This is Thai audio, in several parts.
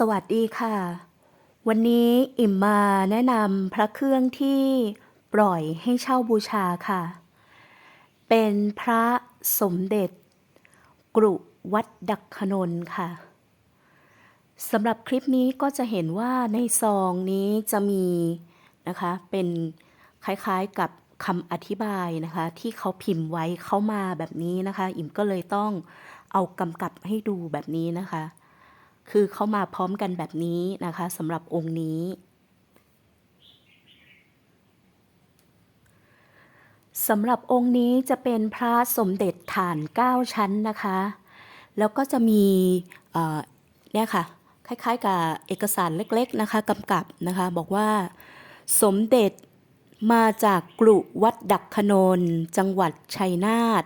สวัสดีค่ะ วันนี้อิ่มมาแนะนำพระเครื่องที่ปล่อยให้เช่าบูชาค่ะ เป็นพระสมเด็จ กรุวัดดักขนนค่ะสำหรับคลิปนี้ก็จะเห็นว่าในซองนี้จะมีนะคะ เป็นคล้ายๆกับคำอธิบายนะคะ ที่เขาพิมพ์ไว้เข้ามาแบบนี้นะคะ อิ่มก็เลยต้องเอากำกับให้ดูแบบนี้นะคะ คือเขามาพร้อมกันแบบนี้นะคะสำหรับองค์นี้สำหรับองค์นี้จะเป็นพระสมเด็จฐาน 9 ชั้นนะคะ แล้วก็จะมีเนี่ยค่ะ คล้ายๆ กับเอกสารเล็กๆนะคะกำกับนะคะ บอกว่าสมเด็จมาจากกรุวัดดักขนน จังหวัดชัยนาท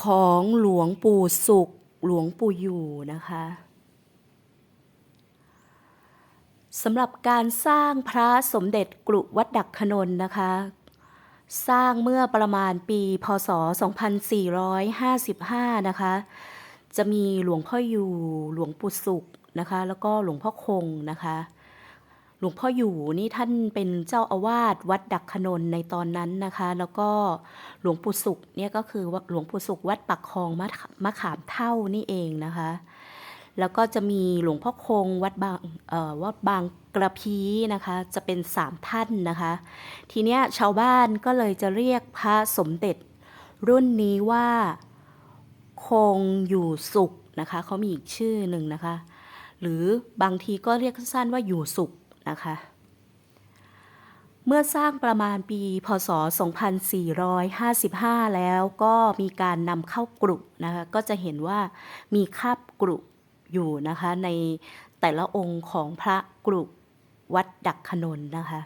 ของหลวงปู่สุข หลวงปู่อยู่นะคะสำหรับการสร้างพระสมเด็จกรุวัดดักขนนนะคะ สร้างเมื่อประมาณปี พศ 2455 นะคะ จะมีหลวงพ่ออยู่หลวงปู่สุขนะคะ แล้วก็หลวงพ่อคงนะคะ หลวงพ่ออยู่นี่ท่านเป็นเจ้าอาวาสวัดดักขนนในตอนนั้นนะคะ แล้วก็หลวงปู่สุขเนี่ยก็คือหลวงปู่สุขวัดปักคลองมะขามเท่านี่เองนะคะ แล้วก็จะมีหลวงพ่อคงวัดบางวัดบางกระพีนะคะจะเป็นสามท่านนะคะ ทีเนี้ยชาวบ้านก็เลยจะเรียกพระสมเด็จ รุ่นนี้ว่าคงอยู่สุขนะคะเขามีอีกชื่อหนึ่งนะคะ หรือบางทีก็เรียกสั้นๆว่าอยู่สุข นะคะ เมื่อสร้างประมาณปี พศ 2455 แล้วก็มีการนำเข้ากรุนะคะ ก็จะเห็นว่ามีคาบกรุอยู่นะคะในแต่ละองค์ของพระกรุวัดดักขนนนะคะ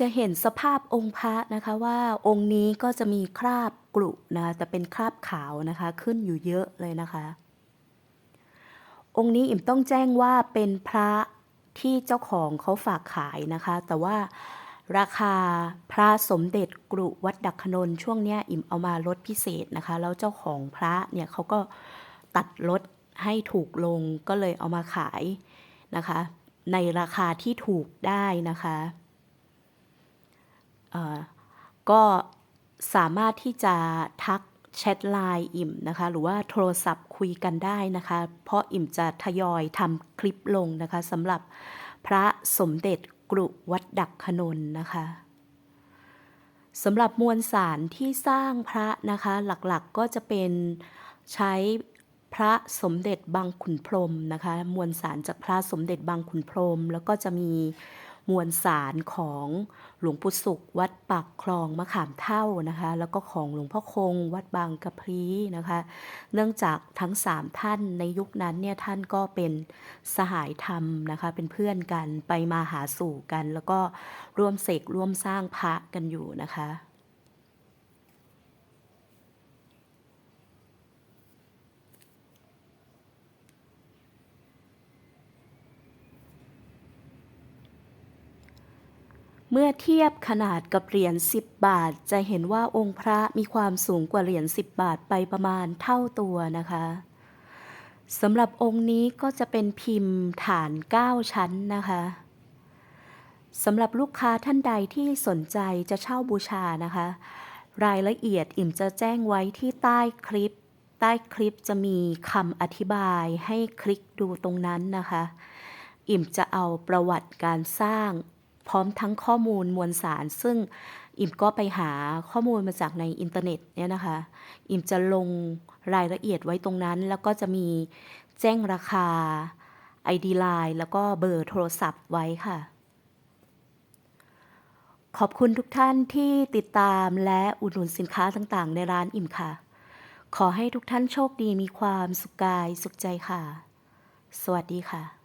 จะเห็นสภาพองค์พระนะคะว่าองค์นี้ก็จะมีคราบกรุนะคะแต่เป็นคราบขาวนะคะขึ้นอยู่เยอะเลยนะคะ องค์นี้อิ่มต้องแจ้งว่าเป็นพระที่เจ้าของเขาฝากขายนะคะ แต่ว่าราคาพระสมเด็จกรุวัดดักขนนช่วงเนี้ยอิ่มเอามาลดพิเศษนะคะ แล้วเจ้าของพระเนี่ยเขาก็ตัดลดให้ถูกลงก็เลยเอามาขายนะคะ ในราคาที่ถูกได้นะคะ ก็สามารถที่จะทักแชทไลน์อิ่มนะคะ หรือว่าโทรศัพท์คุยกันได้นะคะ เพราะอิ่มจะทยอยทำคลิปลงนะคะสำหรับพระสมเด็จกรุวัดดักขนนนะคะสำหรับมวลสารที่สร้างพระนะคะ หลักๆก็จะเป็นใช้พระสมเด็จบางขุนพรมนะคะ มวลสารจากพระสมเด็จบางขุนพรม แล้วก็จะมี มวลสารของหลวงปู่สุข วัดปากคลองมะขามเท่านะคะ แล้วก็ของหลวงพ่อคง วัดบางกะพรีนะคะ เนื่องจากทั้งสามท่านในยุคนั้นเนี่ยท่านก็เป็นสหายธรรมนะคะ เป็นเพื่อนกันไปมาหาสู่กัน แล้วก็ร่วมเสกร่วมสร้างพระกันอยู่นะคะ เมื่อเทียบขนาดกับเหรียญ10 บาท จะเห็นว่าองค์พระมีความสูงกว่าเหรียญ10 บาทไปประมาณเท่าตัวนะคะสำหรับองค์นี้ก็จะเป็นพิมพ์ฐาน 9 ชั้นนะคะสำหรับลูกค้าท่านใดที่สนใจจะเช่าบูชานะคะ รายละเอียดอิ่มจะแจ้งไว้ที่ใต้คลิป ใต้คลิปจะมีคำอธิบายให้คลิกดูตรงนั้นนะคะ อิ่มจะเอาประวัติการสร้าง พร้อมทั้งข้อมูลมวลสาร ซึ่งอิมก็ไปหาข้อมูลมาจากในอินเทอร์เน็ตเนี่ยนะคะ อิมจะลงรายละเอียดไว้ตรงนั้น แล้วก็จะมีแจ้งราคา ID Line แล้วก็เบอร์โทรศัพท์ไว้ค่ะ ขอบคุณทุกท่านที่ติดตามและอุดหนุนสินค้าต่างๆ ในร้านอิ่มค่ะ ขอให้ทุกท่านโชคดีมีความสุขกายสุขใจค่ะ สวัสดีค่ะ